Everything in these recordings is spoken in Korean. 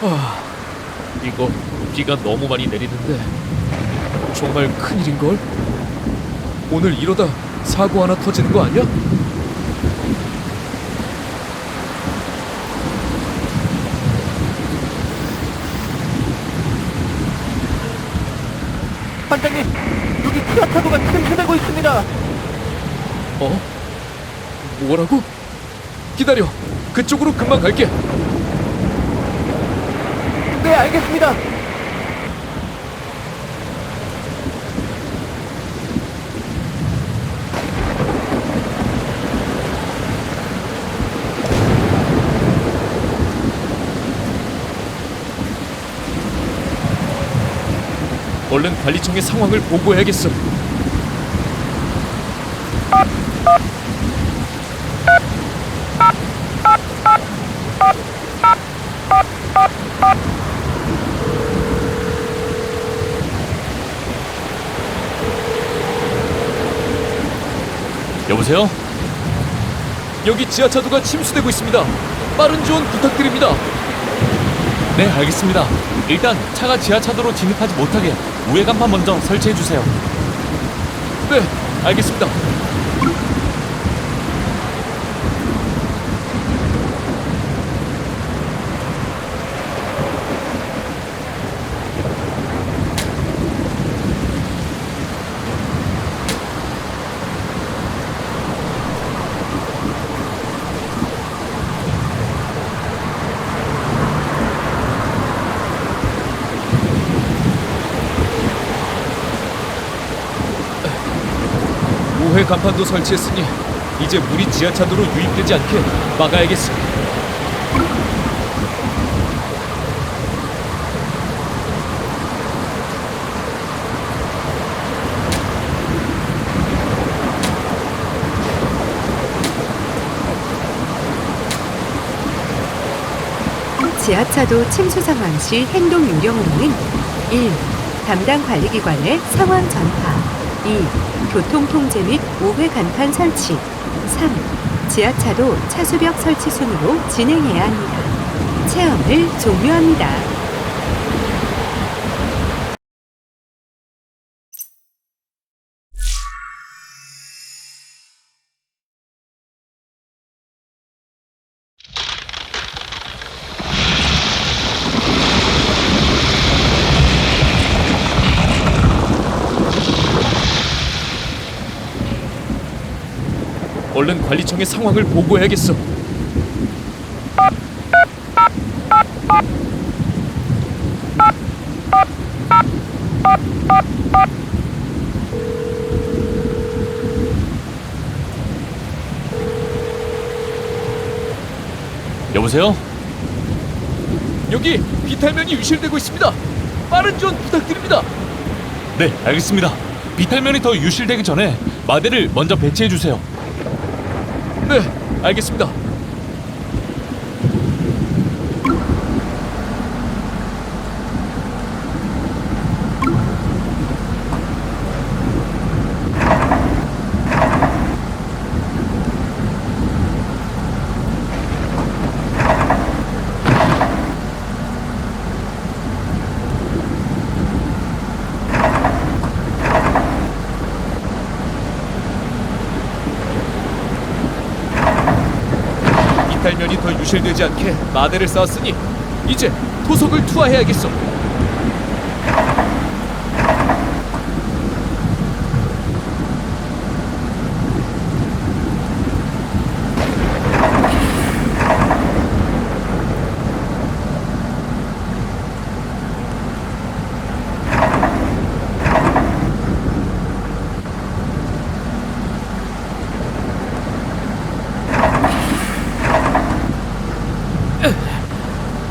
아, 이거 비가 너무 많이 내리는데 정말 큰일인걸? 오늘 이러다 사고 하나 터지는 거 아니야? 반장님, 여기 지하차도가 침수되고 있습니다. 어? 뭐라고? 기다려. 그쪽으로 금방 갈게. 네, 알겠습니다. 얼른 관리청에 상황을 보고해야겠어. 여보세요? 여기 지하차도가 침수되고 있습니다. 빠른 지원 부탁드립니다. 네, 알겠습니다. 일단 차가 지하차도로 진입하지 못하게 우회 간판 먼저 설치해 주세요. 네, 알겠습니다. 우회 간판도 설치했으니 이제 물이 지하차도로 유입되지 않게 막아야겠어. 지하차도 침수 상황 시 행동 요령으로는 1. 담당 관리기관의 상황 전파 2. 교통 통제 및 우회 간판 설치 3. 지하차도 차수벽 설치 순으로 진행해야 합니다. 체험을 종료합니다. 얼른 관리청에 상황을 보고해야겠어. 여보세요? 여기 비탈면이 유실되고 있습니다. 빠른 지원 부탁드립니다. 네, 알겠습니다. 비탈면이 더 유실되기 전에 마대를 먼저 배치해 주세요. 네, 알겠습니다. 더 유실되지 않게 마대를 쌓았으니 이제 토속을 투하해야겠어.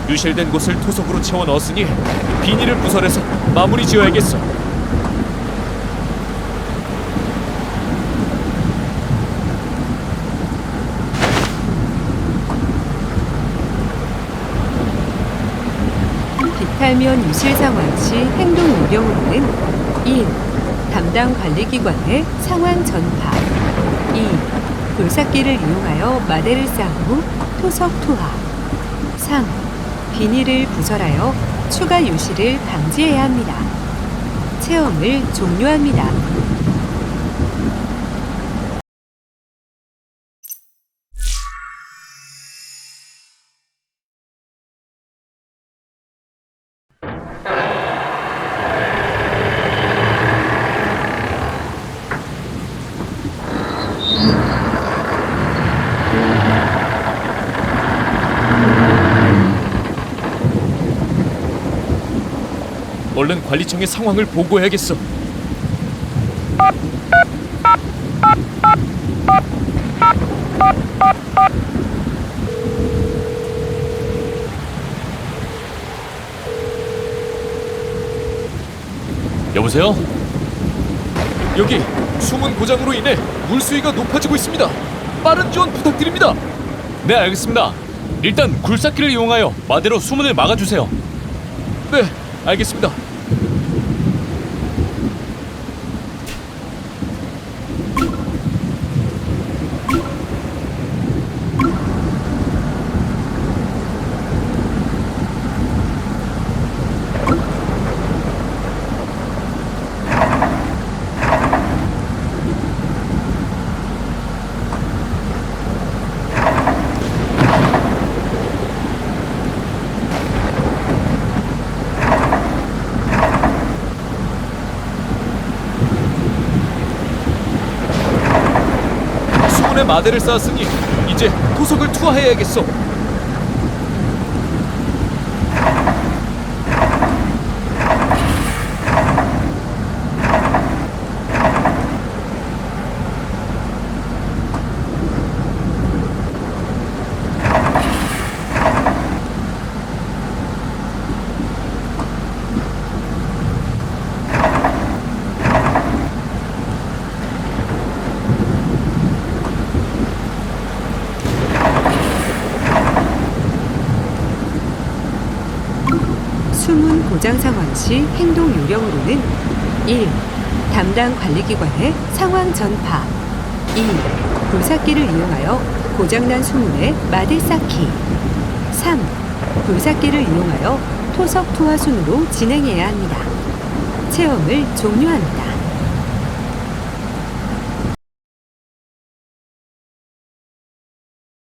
유실된 곳을 토속으로 채워 넣었으니 비닐을 부설해서 마무리 지어야겠어. 비탈면 유실 상황 시 행동 요령으로는 1. 담당 관리기관의 상황 전파 2. 돌삭기를 이용하여 마대를 쌓은 후 토석 투하 3. 비닐을 부설하여 추가 유실을 방지해야 합니다. 체험을 종료합니다. 얼른 관리청에 상황을 보고해야겠어. 여보세요? 여기 수문 고장으로 인해 물 수위가 높아지고 있습니다. 빠른 지원 부탁드립니다. 네, 알겠습니다. 일단 굴삭기를 이용하여 마대로 수문을 막아주세요. 네, 알겠습니다. 마대를 쌓았으니 이제 토석을 투하해야겠어. 수문 고장 상황 시 행동 요령으로는 1. 담당 관리기관의 상황 전파 2. 불삭기를 이용하여 고장난 수문에 마대 쌓기 3. 불삭기를 이용하여 토석 투하 순으로 진행해야 합니다. 체험을 종료합니다.